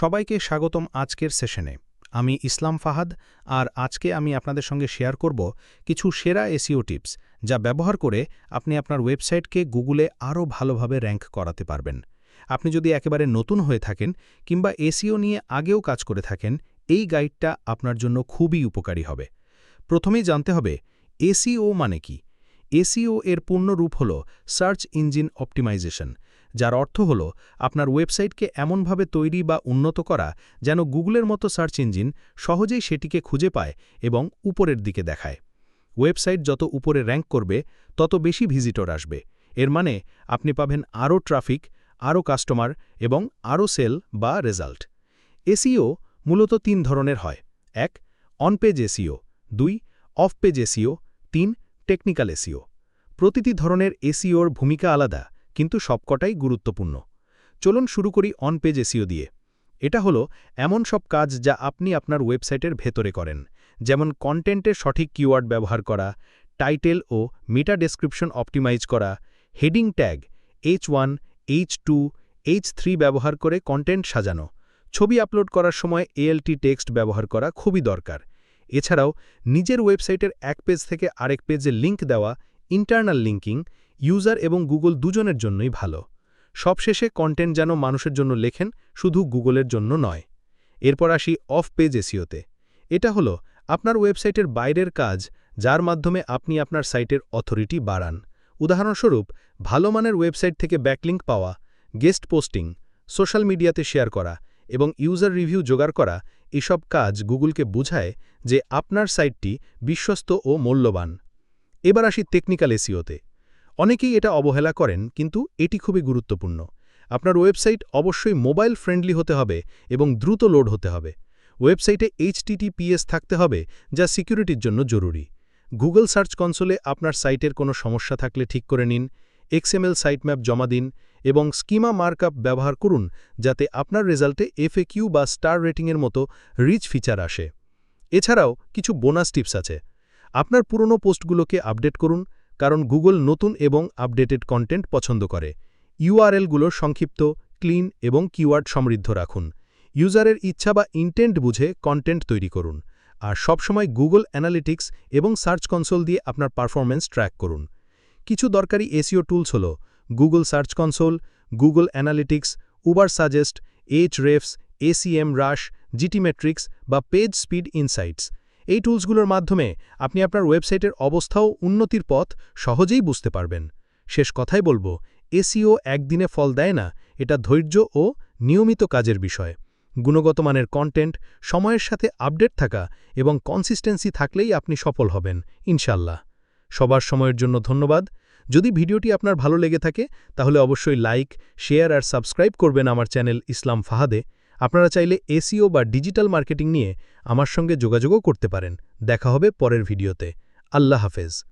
সবাইকে স্বাগতম আজকের সেশনে। আমি ইসলাম ফাহাদ, আর আজকে আমি আপনাদের সঙ্গে শেয়ার করব কিছু সেরা এসিও টিপস, যা ব্যবহার করে আপনি আপনার ওয়েবসাইটকে গুগলে আরও ভালোভাবে র্যাঙ্ক করাতে পারবেন। আপনি যদি একেবারে নতুন হয়ে থাকেন, কিংবা এসিও নিয়ে আগেও কাজ করে থাকেন, এই গাইডটা আপনার জন্য খুবই উপকারী হবে। প্রথমেই জানতে হবে এসিও মানে কি? এসিও এর পূর্ণ রূপ হল সার্চ ইঞ্জিন অপটিমাইজেশন। যার অর্থ হল, আপনার ওয়েবসাইটকে এমনভাবে তৈরি বা উন্নত করা যেন গুগলের মতো সার্চ ইঞ্জিন সহজেই সেটিকে খুঁজে পায় এবং উপরের দিকে দেখায়। ওয়েবসাইট যত উপরে র্যাঙ্ক করবে, তত বেশি ভিজিটর আসবে। এর মানে আপনি পাবেন আরও ট্রাফিক, আরও কাস্টমার এবং আরও সেল বা রেজাল্ট। এসিও মূলত তিন ধরনের হয়। এক অন পেজ এসিও দুই অফ পেজ এসিও তিন, টেকনিক্যাল এসিও প্রতিটি ধরনের এসিওর ভূমিকা আলাদা। কিন্তু সবকটাই গুরুত্বপূর্ণ। চলুন শুরু করি অন পেজ এসিও দিয়ে। এটা হলো এমন সব কাজ যা আপনি আপনার ওয়েবসাইটের ভেতরে করেন, যেমন কন্টেন্টের সঠিক কিওয়ার্ড ব্যবহার করা টাইটেল ও মিটা ডেসক্রিপশন অপটিমাইজ করা heading tag H one H two H three ব্যবহার করে কন্টেন্ট সাজানো, ছবি আপলোড করার সময় এএলটি টেক্সট ব্যবহার করা খুবই দরকার। এছাড়াও নিজের ওয়েবসাইটের এক পেজ থেকে আরেক পেজে লিঙ্ক দেওয়া ইন্টারনাল লিঙ্কিং ইউজার এবং গুগল দুজনের জন্যই ভালো। সবশেষে কন্টেন্ট যেন মানুষের জন্য লেখেন শুধু গুগলের জন্য নয়। এরপর আসি অফ পেজ এসিওতে। এটা হলো আপনার ওয়েবসাইটের বাইরের কাজ, যার মাধ্যমে আপনি আপনার সাইটের অথরিটি বাড়ান। উদাহরণস্বরূপ, ভালো মানের ওয়েবসাইট থেকে ব্যাকলিঙ্ক পাওয়া, গেস্ট পোস্টিং, সোশ্যাল মিডিয়াতে শেয়ার করা এবং ইউজার রিভিউ জোগাড় করা, এসব কাজ গুগলকে বুঝায় যে আপনার সাইটটি বিশ্বস্ত ও মূল্যবান। এবার আসি টেকনিক্যাল এসিওতে। অনেকেই এটা অবহেলা করেন, কিন্তু এটি খুবই গুরুত্বপূর্ণ। আপনার ওয়েবসাইট অবশ্যই মোবাইল ফ্রেন্ডলি হতে হবে এবং দ্রুত লোড হতে হবে। ওয়েবসাইটে এইচটিটিপিএস থাকতে হবে, যা সিকিউরিটির জন্য জরুরি। গুগল সার্চ কনসোলে আপনার সাইটের কোনো সমস্যা থাকলে ঠিক করে নিন এক্সএমএল সাইটম্যাপ জমা দিন এবং স্কিমা মার্কআপ ব্যবহার করুন, যাতে আপনার রেজাল্টে এফএকিউ বা স্টার রেটিংয়ের মতো রিচ ফিচার আসে। এছাড়াও কিছু বোনাস টিপস আছে। আপনার পুরনো পোস্টগুলোকে আপডেট করুন কারণ গুগল নতুন এবং আপডেটেড কন্টেন্ট পছন্দ করে। ইউআরএলগুলো সংক্ষিপ্ত, ক্লিন এবং কিওয়ার্ড সমৃদ্ধ রাখুন। ইউজারের ইচ্ছা বা ইন্টেন্ট বুঝে কন্টেন্ট তৈরি করুন। আর সবসময় গুগল অ্যানালিটিক্স এবং সার্চ কনসোল দিয়ে আপনার পারফরম্যান্স ট্র্যাক করুন। কিছু দরকারি এসিও টুলস হল, Google search console, Google Analytics, Ubersuggest Ahrefs SEMrush GTmetrix বা পেজ স্পিড ইনসাইটস। এই টুলসগুলোর মাধ্যমে আপনি আপনার ওয়েবসাইটের অবস্থাও উন্নতির পথ সহজেই বুঝতে পারবেন। শেষ কথাই বলব এসিও একদিনে ফল দেয় না, এটা ধৈর্য ও নিয়মিত কাজের বিষয়। গুণগত মানের কন্টেন্ট সময়ের সাথে আপডেট থাকা এবং কনসিস্টেন্সি থাকলেই আপনি সফল হবেন ইনশাল্লাহ সবার সময়ের জন্য ধন্যবাদ। যদি ভিডিওটি আপনার ভালো লেগে থাকে, তাহলে অবশ্যই লাইক শেয়ার আর সাবস্ক্রাইব করবেন আমার চ্যানেল ইসলাম ফাহাদে। আপনারা চাইলে এসিও বা ডিজিটাল মার্কেটিং নিয়ে আমার সঙ্গে যোগাযোগও করতে পারেন। দেখা হবে পরের ভিডিওতে। আল্লাহ হাফেজ।